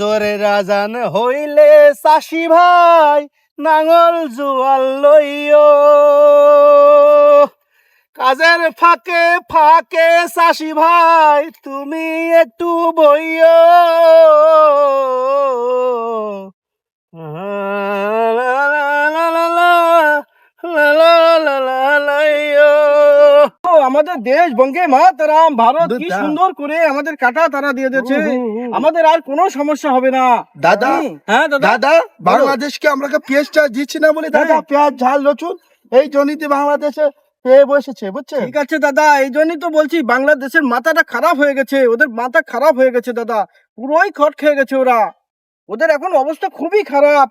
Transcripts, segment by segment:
ফজরে রাজান হইলে চাষি ভাই, নাঙল জোয়াল লইও। কাজের ফাঁকে ফাঁকে চাষি ভাই, তুমি একটু বইও লা লা, লা লা লা লা লাইয়ো। ও, আমাদের দেশ বঙ্গে মাতারাম ভারত কি সুন্দর করে আমাদের কাটা তারা দিয়ে দিয়েছে। আমাদের আর কোনো সমস্যা হবে না। দাদা হ্যাঁ দাদা। বাংলাদেশকে আমরা পেঁয়াজটা দিচ্ছি না বলে? দাদা হ্যাঁ। পেঁয়াজ ঝাল রসুন এই জনিতে বাংলাদেশে পেয়ে বসেছে বুঝছেন ঠিক আছে দাদা এই জন্যই তো বলছি বাংলাদেশের মাথাটা খারাপ হয়ে গেছে ওদের মাথা খারাপ হয়ে গেছে দাদা। পুরোই খট খেয়ে গেছে ওরা। ওদের এখন অবস্থা খুবই খারাপ।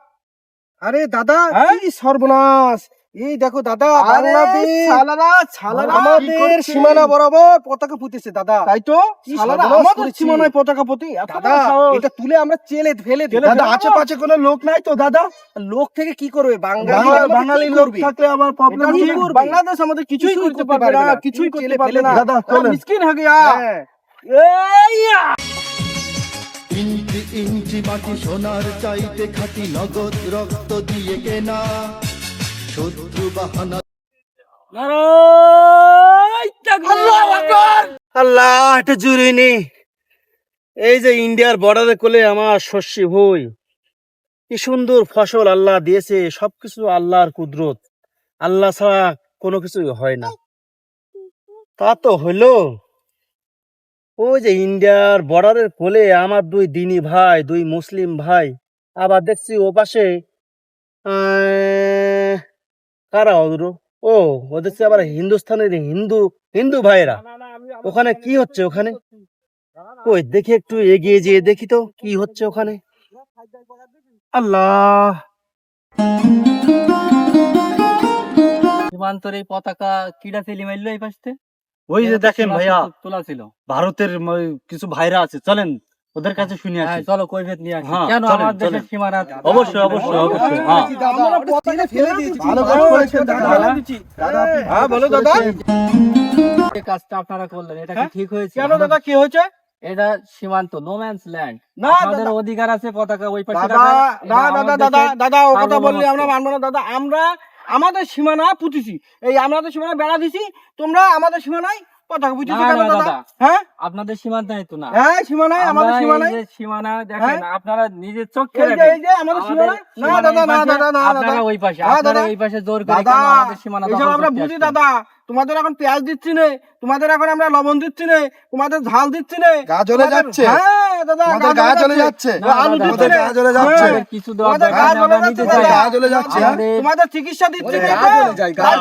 আরে দাদা হ্যাঁ? সর্বনাশ। এই দেখো দাদা আমাদের সীমানা বরাবর পতাকা পুঁতেছে দাদা। তাই তো? আমাদের সীমানায় পতাকা প্রতি দাদা এটা তুলে আমরা চেলে ফেলে দাদা ফেলব? আশেপাশে কোনো লোক নাই তো দাদা? লোক থেকে কি করবে? বাঙালি বাঙালি লোক থাকলে আবার প্রবলেম? বাংলাদেশ আমাদের কিছুই করতে পারবে না কিছুই করতে পারবে না। দাদা, মিসকিন হয়ে গিয়া। হ্যাঁ। এইয়া! ইঞ্চি ইঞ্চি মাটি সোনার চাইতে খাটি নগদ রক্ত দিয়ে কেনা। শত্রু বাহানা আল্লাহ এটা জুড়ি নি এই যে ইন্ডিয়ার বর্ডারে কোলে আমার শস্যি ভুই কি সুন্দর ফসল আল্লাহ দিয়েছে সবকিছু আল্লাহর কুদরত আল্লাহ ছাড়া কোনো কিছু হয় না তা তো হইল ওই যে ইন্ডিয়ার বর্ডারের কোলে আমার দুই দিনী ভাই দুই মুসলিম ভাই আবার দেখছি ও পাশে কারা ওদের ও ওদের দেখছি আবার হিন্দুস্থানের হিন্দু হিন্দু ভাইরা ওখানে কি হচ্ছে ওখানে? ওই দেখি একটু এগিয়ে যেয়ে দেখি তো কি হচ্ছে ওখানে? আল্লাহ! সীমান্তর এই পতাকা কিডা ফেলি মারলো এই পাশতে ওই যে দেখেন ভাইয়া তোলা ছিল। ভারতের কিছু ভাইরা আছে চলেন। ওদের কাছে শুনে হ্যাঁ আসি। চলো কৈফিয়ত নিয়ে আসি। হ্যাঁ, কেন আমার দেশের সীমানা? অবশ্যই অবশ্যই অবশ্যই হ্যাঁ। আমরা পতাকা ফেলে দিয়েছি। ভালো কাজ করেছেন দাদা। দাদা হ্যাঁ, বলো দাদা। এই কাজটা আপনারা করলেন এটা কি হ্যাঁ? ঠিক হয়েছে? কেন দাদা কি হয়েছে? এটা সীমান্ত নো ম্যানস ল্যান্ড না আমাদের অধিকার আছে পতাকা ওই পাশে দাদা না দাদা দাদা দাদা ও কথা বললে। আমরা মানবো না দাদা আমরা আমাদের সীমানা পুঁতেছি। এই আমাদের সীমানা বেড়া দিছি তোমরা আমাদের সীমানায় না, কেন দাদা। হ্যাঁ? আপনাদের সীমান্তায় তো না। হ্যাঁ সীমানায় আমাদের যে সীমানা দেখেন আপনারা নিজের চোখে এই যে আমাদের সীমানায়। না দাদা না দাদা না দাদা। ওই পাশে হ্যাঁ, আপনারা দাদা। পাশে জোর করে আমাদের সীমানা আমরা বুঝি দাদা। তোমাদের এখন পেঁয়াজ দিচ্ছি নে তোমাদের এখন আমরা লবণ দিচ্ছি নে তোমাদের ঝাল দিচ্ছি নে গা জ্বলে যাচ্ছে? হ্যাঁ দাদা গা জ্বলে যাচ্ছে? আলু দিচ্ছি তোমাদের গা জ্বলে যাচ্ছে? হ্যাঁ। কিছু দেওয়ার গা নেই, জ্বলে যাচ্ছে। গা জ্বলে যাচ্ছে, হ্যাঁ? তোমাদের চিকিৎসা দিচ্ছি গা জ্বলে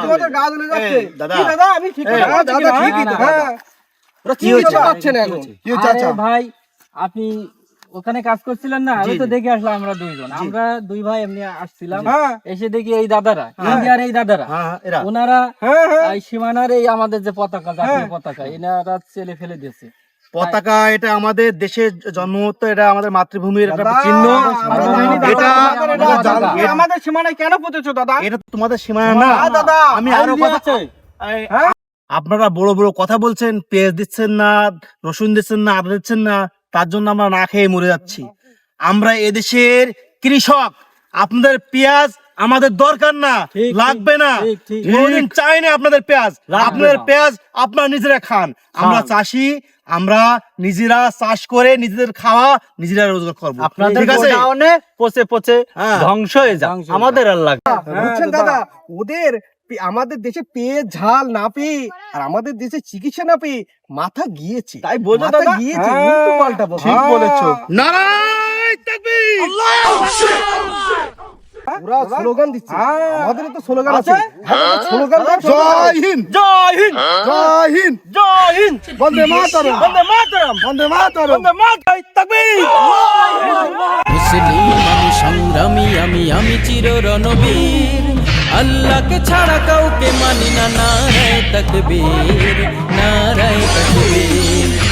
তোমাদের যায়। গা জ্বলে যাচ্ছে দাদা। দাদা আমি ঠিক এই, দাদা, ঠিকই তো, হ্যাঁ। কি হচ্ছে? পাচ্ছে না এখন কি হচ্ছে, ভাই আপনি ওখানে কাজ করছিলেন না আমি তো দেখে আসলাম আমরা দুইজন। আমরা দুই ভাই এমনি আসছিলাম। হ্যাঁ। এসে দেখি এই দাদারা ইন্ডিয়ার এই দাদারা। হ্যাঁ ওনারা হ্যাঁ হ্যাঁ। এই সীমানার এই আমাদের যে পতাকা জাতীয় হ্যাঁ। পতাকা এনারা চেলে ফেলে দিয়েছে। পতাকা এটা আমাদের দেশের জন্মগত এটা আমাদের মাতৃভূমির একটা চিহ্ন। এটা- আমাদের সীমানায় কেন পুঁতেছো দাদা? এটা তোমাদের সীমানা না। হ্যাঁ, দাদা। আমি আরও কথা। হ্যাঁ? আপনারা বড় বড় কথা বলছেন পেঁয়াজ দিচ্ছেন না রসুন দিচ্ছেন না আদা দিচ্ছেন না। তার জন্য আমরা না খেয়ে মরে যাচ্ছি। আমরা এদেশের কৃষক। আপনাদের পেঁয়াজ আমাদের দরকার না। লাগবে না। কোনোদিন চাই না আপনাদের পেঁয়াজ। আপনাদের পেঁয়াজ আপনারা নিজেরা খান। আমরা চাষি আমরা নিজেরা চাষ করে নিজেদের খাওয়া নিজেরা রোজগার করব। আপনাদের ঠিক আছে? পচে পচে হ্যাঁ। ধ্বংস হয়ে যায় আমাদের আর লাগবে দাদা ওদের আমাদের দেশে পেয়ে ঝাল না পেয়ে আর আমাদের দেশে চিকিৎসা না পেয়ে মাথা গিয়েছে। তাই বোঝো দাদা? গিয়েছে হ্যাঁ। উল্টো পাল্টা। ঠিক বলেছ। নারায় তাকবীর! ওরা স্লোগান দিচ্ছে। হ্যাঁ। আমাদের তো স্লোগান আছে? আছে। হ্যাঁ, স্লোগান দাও, স্লোগান দাও। জয় হিন্দ! জয় হিন্দ! জয় হিন্দ! জয় হিন্দ! বন্দে মাতরম! বন্দে মাতরম! বন্দে মাতরম! বন্দে মাতরম তাকবীর! মুসলিম আমি সংগ্রামী আমি আমি চির রণবীর আল্লাহকে ছাড়া কাউকে মানি না নারায় তকবীর নারায় তকবীর